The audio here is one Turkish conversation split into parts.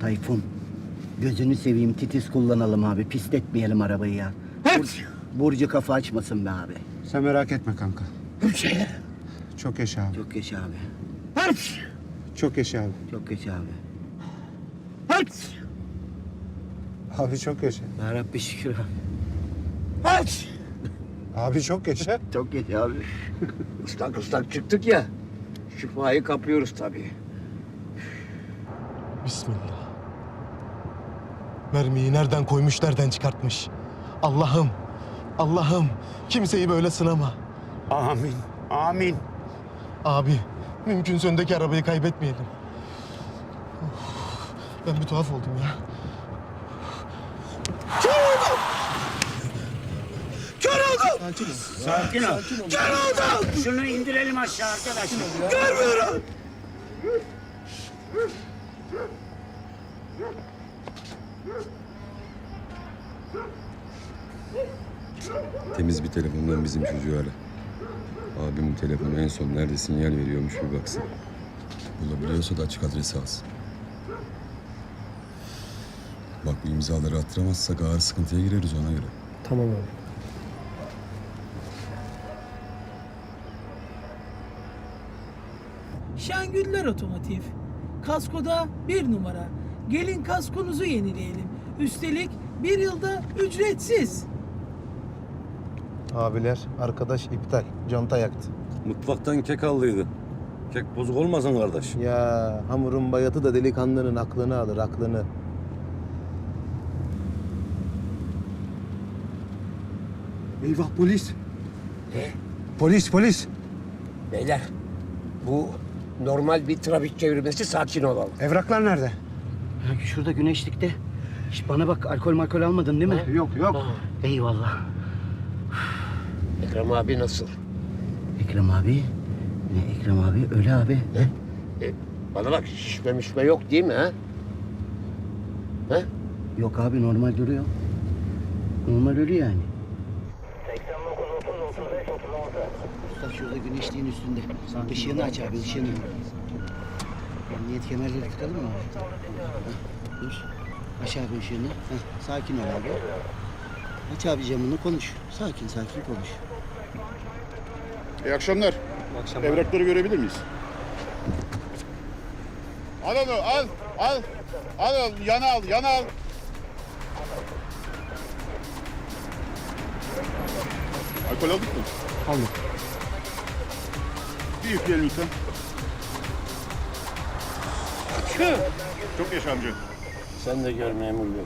Tayfun. Gözünü seveyim titiz kullanalım abi. Pisletmeyelim arabayı ya. Bur- Burcu kafa açmasın be abi. Sen merak etme kanka. Çok yaşa abi. Çok geç abi. Çok yaşa abi. Çok geç abi. Abi çok yaşa. Ya Rabbi şükür abi. Abi çok yaşa. Çok geç abi. Islak ıslak çıktık ya. Şifayı kapıyoruz tabii. Bismillah. Mermiyi nereden koymuş, nereden çıkartmış? Allah'ım, Allah'ım kimseyi böyle sınama. Amin. Amin. Abi, mümkünse öndeki arabayı kaybetmeyelim. Of, ben bir tuhaf oldum ya. Sakin ol. Şunu indirelim aşağı arkadaşlar. Temiz bir telefondan bizim çocuğu ara. Abimin telefonu en son nerede sinyal veriyormuş bir baksın. Bulabiliyorsa da açık adresi alsın. Bak bu imzaları attıramazsak ağır sıkıntıya gireriz ona göre. Tamam abi. Şengüller Otomotiv. Kaskoda bir numara. Gelin kaskonuzu yenileyelim. Üstelik bir yılda ücretsiz. Abiler, arkadaş iptal. Conta yaktı. Mutfaktan kek aldıydı. Kek bozuk olmasın kardeş. Ya hamurun bayatı da delikanlının aklını alır, aklını. Eyvah polis. Ne? Polis polis. Beyler bu normal bir trafik çevirmesi sakin olalım. Evraklar nerede? Ya şurada güneşlikte. Şş, bana bak alkol malkol almadın değil mi? Yok yok. Eyvallah. Ekrem abi nasıl? Ekrem abi. Ne Ekrem abi? Öyle abi. E, bana bak şişme mişme yok değil mi ha? Ha? Yok abi normal duruyor. Normal ölü yani. Usta şurada güneşliğin üstünde. Işığını aç abi ışığını. Emniyet kemerleri tıkalım mı? Heh, dur. Aç abi ışığını. Heh, sakin ol abi. Aç abi camını konuş. Sakin sakin konuş. İyi akşamlar. Evrakları görebilir miyiz? Al onu al al. Al al yana al yana al. Alkol aldık mı? Aldık. Bir yükleyelim lütfen. Çok yaşa amca. Sen de gör memur bey.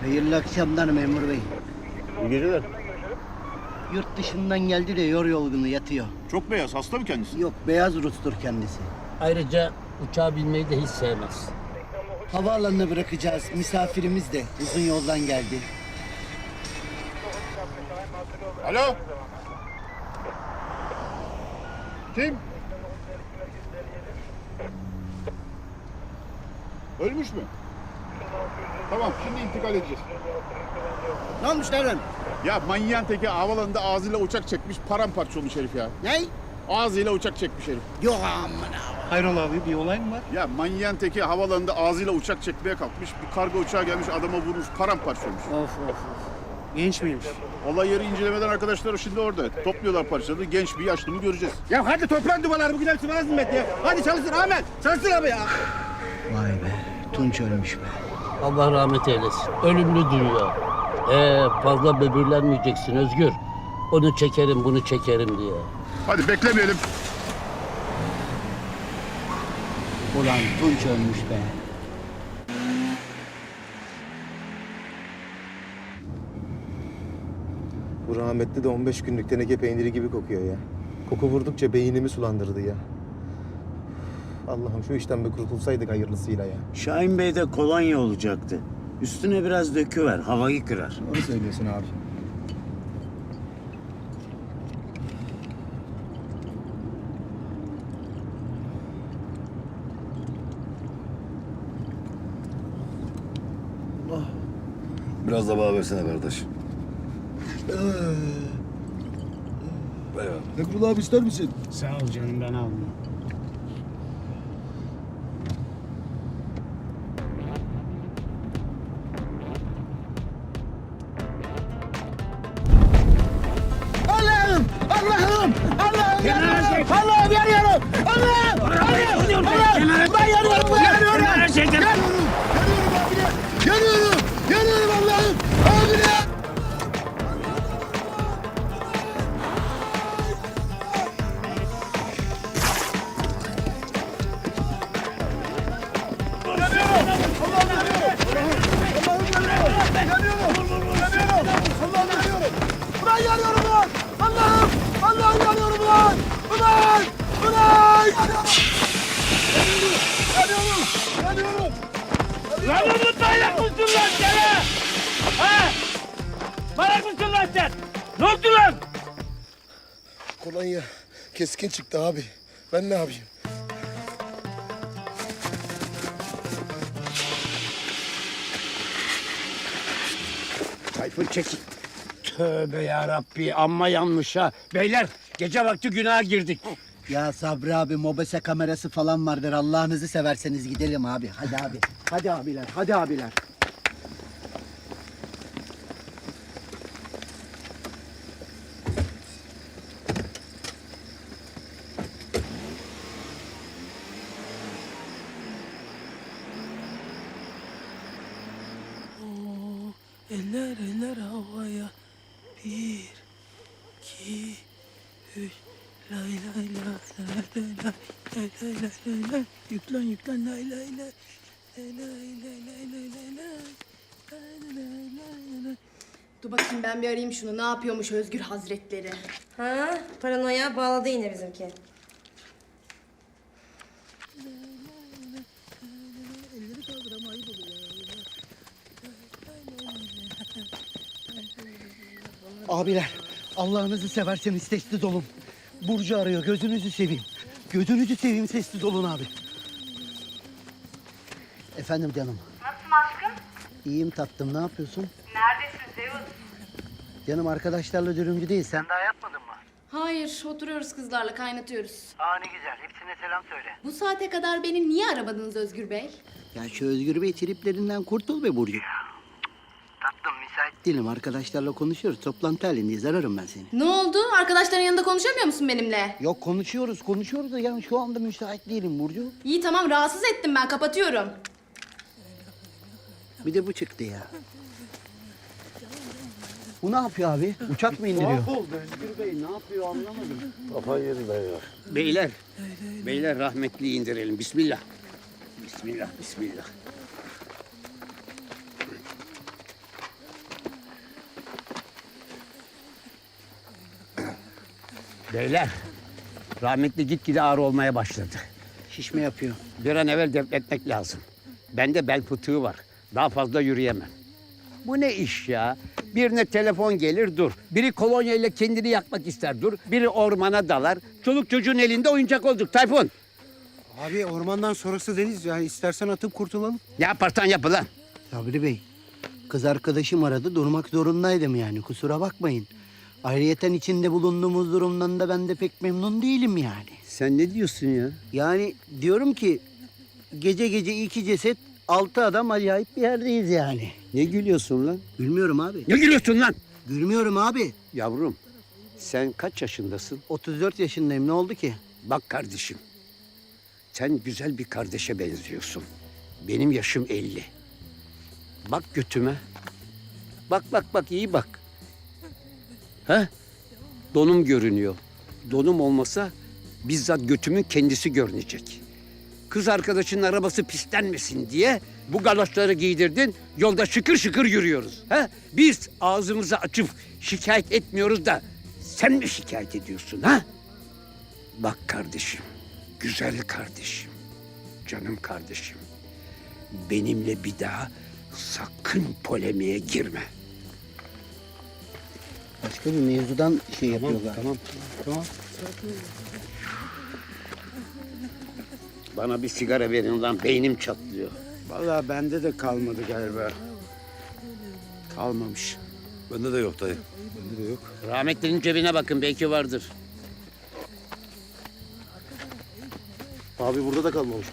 Hayırlı akşamlar memur bey. İyi geceler. Yurt dışından geldi de yor yorgunu yatıyor. Çok beyaz hasta mı kendisi? Yok beyaz Rus'tur kendisi. Ayrıca uçağa binmeyi de hiç sevmez. Havaalanına bırakacağız. Misafirimiz de uzun yoldan geldi. Alo. Kim? Ölmüş mü? Tamam şimdi intikal edeceğiz. Ne olmuş nereden? Ya manyağın teki havalanında ağzıyla uçak çekmiş paramparça olmuş herif ya. Ne? Ağzıyla uçak çekmiş herif. Yok aman Hayrola abi bir olay mı var? Ya manyağın teki havalanında ağzıyla uçak çekmeye kalkmış. Bir kargo uçağı gelmiş adama vurmuş paramparça olmuş. Of of of. Genç miymiş? Olay yeri incelemeden arkadaşlar şimdi orada. Topluyorlar parçaları. Genç bir yaşlı mı göreceğiz. Ya hadi toplan duvarları bugün hepsi bana zimmet ya. Hadi çalışsın Ahmet. Çalışsın abi ya. Vay be. Tunç ölmüş be. Allah rahmet eylesin. Ölümlü dünya. Ee, fazla böbürlenmeyeceksin Özgür. Onu çekerim bunu çekerim diye. Hadi beklemeyelim. Ulan Tunç ölmüş be. Bu rahmetli de 15 günlük teneke peyniri gibi kokuyor ya. Koku vurdukça beynimi sulandırdı ya. Allah'ım şu işten bir kurtulsaydık hayırlısıyla ya. Şahin Bey'de kolonya olacaktı. Üstüne biraz döküver, havayı kırar. Doğru söylüyorsun abi. Biraz da bana versene kardeş. Nekbul abi ister misin? Sağ ol canım ben almıyorum. Allah'ım! Allah'ım! Allah'ım! yanıyorum! Allah'ım yanıyorum! Allah'ım! Allah'ım! Allah'ım! Ben! Yanıyorum! Yanıyorum Lan oğlum manyak mısın lan sen ha? Ha? Manyak mısın lan sen? Ne oldu lan? Kolonya keskin çıktı abi. Ben ne yapayım? Tayfun çekil. Tövbe ya Rabbi amma yanmış ha. Beyler gece vakti günaha girdik. Ya Sabri abi mobese kamerası falan vardır. Allah'ınızı severseniz gidelim abi. Hadi abi. Hadi abiler. Hadi abiler. Eller eller havaya. Bir, iki, üç. Lay lay lay lay lay lay lay lay lay lay lay. Yüklen yüklen lay lay lay. Lay lay lay lay lay lay lay. Lay lay lay lay. Dur bakayım ben bir arayayım şunu. Ne yapıyormuş Özgür Hazretleri? Ha, paranoya bağladı yine bizimki. Abiler Allah'ınızı severseniz sessiz olun. Burcu arıyor. Gözünüzü seveyim. Gözünüzü seveyim sessiz olun abi. Efendim canım. Nasılsın aşkım? İyiyim tatlım. Ne yapıyorsun? Neredesin Zeus? Canım arkadaşlarla dürümcü değil. Sen daha yapmadın mı? Hayır, oturuyoruz kızlarla kaynatıyoruz. Aa ne güzel. Hepsine selam söyle. Bu saate kadar beni niye aramadınız Özgür Bey? Ya şu Özgür Bey triplerinden kurtul be Burcu. Tatlım müsait değilim. Arkadaşlarla konuşuyoruz. Toplantı halindeyiz. Ararım ben seni. Ne oldu? Arkadaşların yanında konuşamıyor musun benimle? Yok konuşuyoruz, konuşuyoruz da yani şu anda müsait değilim Burcu. İyi tamam rahatsız ettim ben kapatıyorum. Bir de bu çıktı ya. Bu ne yapıyor abi? Uçak mı indiriyor? Özgür Bey ne yapıyor anlamadım. Beyler, beyler rahmetli indirelim. Bismillah. Bismillah, bismillah. Beyler, rahmetli gitgide ağır olmaya başladı. Şişme yapıyor. Bir an evvel defnetmek lazım. Bende bel fıtığı var. Daha fazla yürüyemem. Bu ne iş ya? Birine telefon gelir dur. Biri kolonya ile kendini yakmak ister dur. Biri ormana dalar. Çoluk çocuğun elinde oyuncak olduk Tayfun. Abi ormandan sonrası deniz yani istersen atıp kurtulalım. Ne yaparsan yap lan. Sabri Bey, kız arkadaşım aradı. Durmak zorundaydım yani. Kusura bakmayın. Ayrıyeten içinde bulunduğumuz durumdan da ben de pek memnun değilim yani. Sen ne diyorsun ya? Yani diyorum ki gece gece iki ceset, altı adam acayip bir yerdeyiz yani. Ne gülüyorsun lan? Gülmüyorum abi. Ne gülüyorsun lan? Gülmüyorum abi. Yavrum sen kaç yaşındasın? 34 yaşındayım. Ne oldu ki? Bak kardeşim. Sen güzel bir kardeşe benziyorsun. Benim yaşım 50. Bak götüme. Bak bak bak iyi bak. Ha? Donum görünüyor. Donum olmasa bizzat götümün kendisi görünecek. Kız arkadaşının arabası pislenmesin diye bu galoşları giydirdin. Yolda şıkır şıkır yürüyoruz. Ha? Biz ağzımızı açıp şikayet etmiyoruz da sen mi şikayet ediyorsun ha? Bak kardeşim, güzel kardeşim, canım kardeşim. Benimle bir daha sakın polemiğe girme. Başka bir mevzudan şey yapıyorlar. Tamam, tamam. Bana bir sigara verin lan, beynim çatlıyor. Vallahi bende de kalmadı galiba. Kalmamış. Bende de yok dayı. Rahmetlinin cebine bakın belki vardır. Abi burada da kalmamış.